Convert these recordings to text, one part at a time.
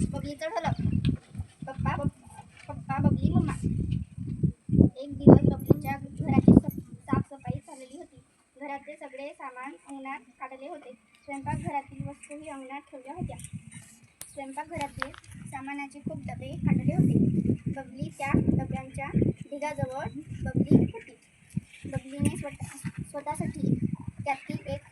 बबलीचं ढोलक पप्पा पप्पा बबली मम्मा. एक दिवस बबलीच्या घराची साफसफाई झालेली होती. घराचे सगळे सामान अंगणात काढले होते. स्वयंपाकघरातील वस्तूही अंगणात ठेवल्या होत्या. स्वयंपाकघरातील सामानाचे खूप डबे काढले होते. बबली त्या डब्यांच्या ढिगाजवळ बबली होती. बबलीने स्वतः स्वतःसाठी त्यातील एक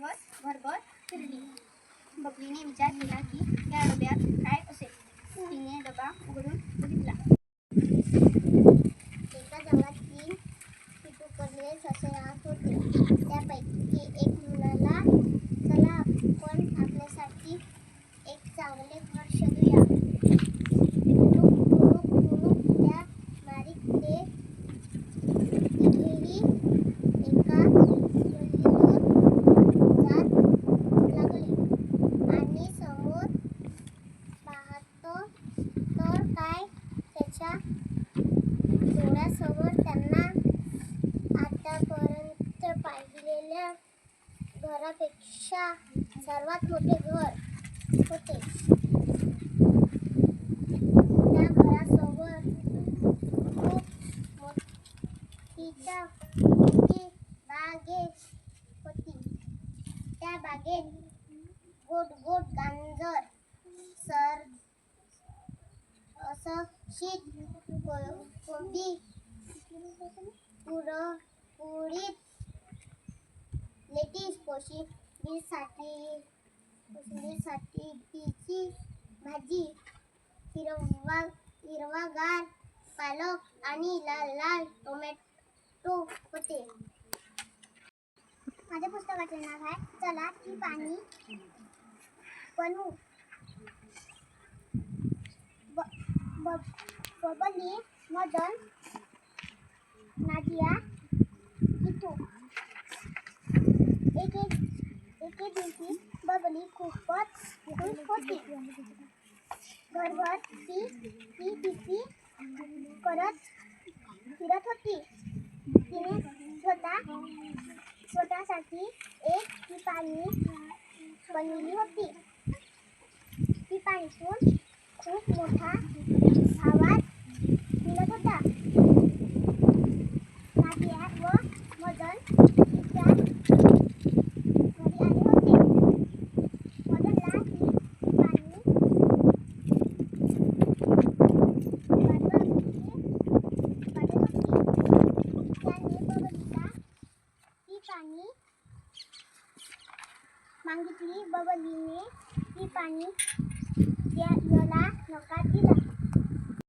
वाजवत भरभर फिरली. बबलीने विचार केला की या डब्यात काय असेल? तिने डबा उघडून घरापेक्षा सर्वात मोठे घर होते. त्या घरासोबत खूप मोठीच्या मोठी बागे होती. त्या बागेत गोड गोड गांजर सर असं शीत को- कोंबडी पुरं लेटीस बीसाठी कोशिंबीरसाठी तिची भाजी हिरवा हिरवागार पालक आणि लाल लाल टोमॅटो होते. माझ्या पुस्तकाचे नाव आहे चला ती पाणी बनवू. ब- बबली मदन नादिया इतू एक एक एके दिवशी बबली खूपच खुश होती. घरभर ती ती तिची करत फिरत होती. तिने स्वतः स्वतःसाठी एक टिपाणी बनवली होती. टिपाणीतून खूप मोठा मागितली बबलीने ती पाणी द्यायला नकार दिला